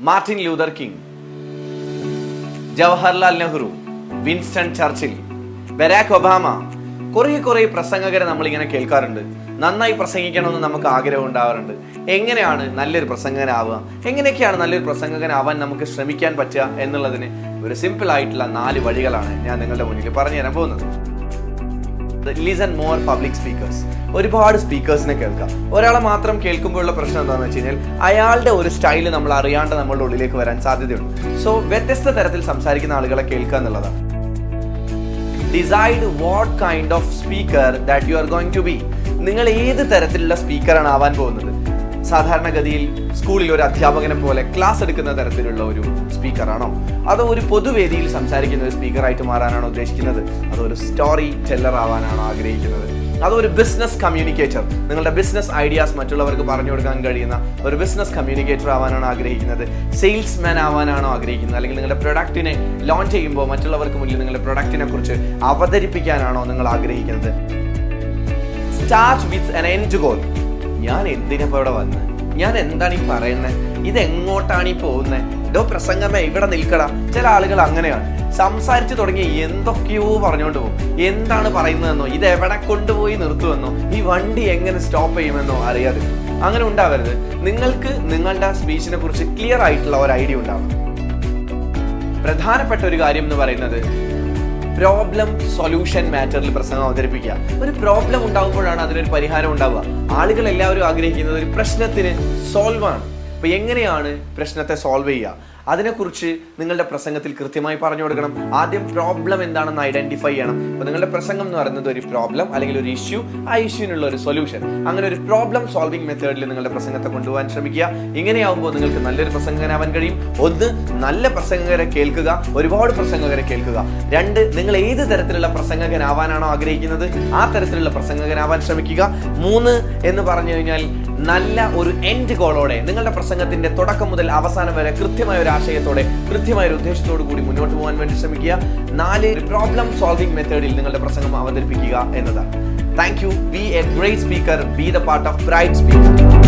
Martin Luther King Jawaharlal Nehru Winston Churchill Barack Obama കുറേ കുറേ പ്രസംഗകരെ നമ്മളിങ്ങനെ കേൾക്കാറുണ്ട്. നന്നായി പ്രസംഗിക്കണമെന്ന് നമുക്ക് ആഗ്രഹം ഉണ്ടാവാറുണ്ട്. എങ്ങനെയാണ് നല്ലൊരു പ്രസംഗകനാവുക? എങ്ങനെയൊക്കെയാണ് നല്ലൊരു പ്രസംഗകനാവാൻ നമുക്ക് ശ്രമിക്കാൻ പറ്റുക എന്നുള്ളതിന് ഒരു സിമ്പിൾ ആയിട്ടുള്ള നാല് വഴികളാണ് ഞാൻ നിങ്ങളുടെ മുന്നിൽ പറഞ്ഞു തരാൻ പോകുന്നത്. ലിസൺ മോർ പബ്ലിക് സ്പീക്കേഴ്സ് ഒരുപാട് സ്പീക്കേഴ്സിനെ കേൾക്കാം. ഒരാളെ മാത്രം കേൾക്കുമ്പോഴുള്ള പ്രശ്നം എന്താണെന്ന് വെച്ച് കഴിഞ്ഞാൽ അയാളുടെ ഒരു സ്റ്റൈൽ നമ്മൾ അറിയാണ്ട് നമ്മളുടെ ഉള്ളിലേക്ക് വരാൻ സാധ്യതയുണ്ട്. സോ വ്യത്യസ്ത തരത്തിൽ സംസാരിക്കുന്ന ആളുകളെ കേൾക്കുക എന്നുള്ളതാണ്. Decide what kind of speaker that you are going to be നിങ്ങൾ ഏത് തരത്തിലുള്ള സ്പീക്കറാണ് ആവാൻ പോകുന്നത്? സാധാരണഗതിയിൽ സ്കൂളിൽ ഒരു അധ്യാപകനെ പോലെ ക്ലാസ് എടുക്കുന്ന തരത്തിലുള്ള ഒരു സ്പീക്കറാണോ? അതോ ഒരു പൊതുവേദിയിൽ സംസാരിക്കുന്ന ഒരു സ്പീക്കറായിട്ട് മാറാനാണോ ഉദ്ദേശിക്കുന്നത്? അതോ ഒരു സ്റ്റോറി ടെല്ലർ ആവാനാണോ ആഗ്രഹിക്കുന്നത്? അതോ ഒരു ബിസിനസ് കമ്മ്യൂണിക്കേറ്റർ നിങ്ങളുടെ ബിസിനസ് ഐഡിയാസ് മറ്റുള്ളവർക്ക് പറഞ്ഞു കൊടുക്കാൻ കഴിയുന്ന ഒരു ബിസിനസ് കമ്മ്യൂണിക്കേറ്റർ ആവാനാണോ ആഗ്രഹിക്കുന്നത്? സെയിൽസ്മാൻ ആവാനാണോ ആഗ്രഹിക്കുന്നത്? അല്ലെങ്കിൽ നിങ്ങളുടെ പ്രൊഡക്റ്റിനെ ലോഞ്ച് ചെയ്യുമ്പോൾ മറ്റുള്ളവർക്ക് മുന്നിൽ നിങ്ങളുടെ പ്രൊഡക്റ്റിനെ കുറിച്ച് അവതരിപ്പിക്കാനാണോ നിങ്ങൾ ആഗ്രഹിക്കുന്നത്? Start with an end goal ഞാൻ എന്തിനാ ഇവിടെ വന്ന്? ഞാൻ എന്താണ് ഈ പറയുന്നത് ഇതെങ്ങോട്ടാണ് ഈ പോകുന്നത് ഇതോ പ്രസംഗമേ ഇവിടെ നിൽക്കടാ. ചില ആളുകൾ അങ്ങനെയാണ്. സംസാരിച്ചു തുടങ്ങി എന്തൊക്കെയോ പറഞ്ഞുകൊണ്ട് പോകും. എന്താണ് പറയുന്നതെന്നോ ഇത് എവിടെ കൊണ്ടുപോയി നിർത്തുമെന്നോ ഈ വണ്ടി എങ്ങനെ സ്റ്റോപ്പ് ചെയ്യുമെന്നോ അറിയാതെ. അങ്ങനെ ഉണ്ടാവരുത്. നിങ്ങൾക്ക് നിങ്ങളുടെ സ്പീച്ചിനെ കുറിച്ച് ക്ലിയർ ആയിട്ടുള്ള ഒരു ഐഡിയ ഉണ്ടാവണം. പ്രധാനപ്പെട്ട ഒരു കാര്യം എന്ന് പറയുന്നത് പ്രോബ്ലം സൊല്യൂഷൻ മാറ്ററിൽ പ്രസംഗം അവതരിപ്പിക്കുക. ഒരു പ്രോബ്ലം ഉണ്ടാകുമ്പോഴാണ് അതിനൊരു പരിഹാരം ഉണ്ടാവുക. ആളുകൾ എല്ലാവരും ആഗ്രഹിക്കുന്നത് ഒരു പ്രശ്നത്തിന് സോൾവ് ആണ്. അപ്പൊ എങ്ങനെയാണ് പ്രശ്നത്തെ സോൾവ് ചെയ്യുക? അതിനെക്കുറിച്ച് നിങ്ങളുടെ പ്രസംഗത്തിൽ കൃത്യമായി പറഞ്ഞു കൊടുക്കണം. ആദ്യം പ്രോബ്ലം എന്താണെന്ന് ഐഡന്റിഫൈ ചെയ്യണം. അപ്പൊ നിങ്ങളുടെ പ്രസംഗം എന്ന് പറയുന്നത് ഒരു പ്രോബ്ലം അല്ലെങ്കിൽ ഒരു ഇഷ്യൂ ആ ഇഷ്യൂവിനുള്ള ഒരു സൊല്യൂഷൻ അങ്ങനെ ഒരു പ്രോബ്ലം സോൾവിംഗ് മെത്തേഡിൽ നിങ്ങളുടെ പ്രസംഗത്തെ കൊണ്ടുപോകാൻ ശ്രമിക്കുക. ഇങ്ങനെയാവുമ്പോൾ നിങ്ങൾക്ക് നല്ലൊരു പ്രസംഗകനാവാൻ കഴിയും. ഒന്ന് നല്ല പ്രസംഗകരെ കേൾക്കുക. ഒരുപാട് പ്രസംഗകരെ കേൾക്കുക. രണ്ട് നിങ്ങൾ ഏത് തരത്തിലുള്ള പ്രസംഗകനാവാനാണോ ആഗ്രഹിക്കുന്നത് ആ തരത്തിലുള്ള പ്രസംഗകനാവാൻ ശ്രമിക്കുക. മൂന്ന് എന്ന് പറഞ്ഞു കഴിഞ്ഞാൽ നല്ല ഒരു എൻഡ് ഗോളോടെ നിങ്ങളുടെ പ്രസംഗത്തിന്റെ തുടക്കം മുതൽ അവസാനം വരെ കൃത്യമായ ഒരു ആശയത്തോടെ കൃത്യമായ ഒരു ഉദ്ദേശത്തോടു കൂടി മുന്നോട്ട് പോകാൻ വേണ്ടി ശ്രമിക്കുക. നാല് പ്രോബ്ലം സോൾവിംഗ് മെത്തേഡിൽ നിങ്ങളുടെ പ്രസംഗം അവതരിപ്പിക്കുക എന്നതാണ്. Thank you be a great speaker be the part of bright speaker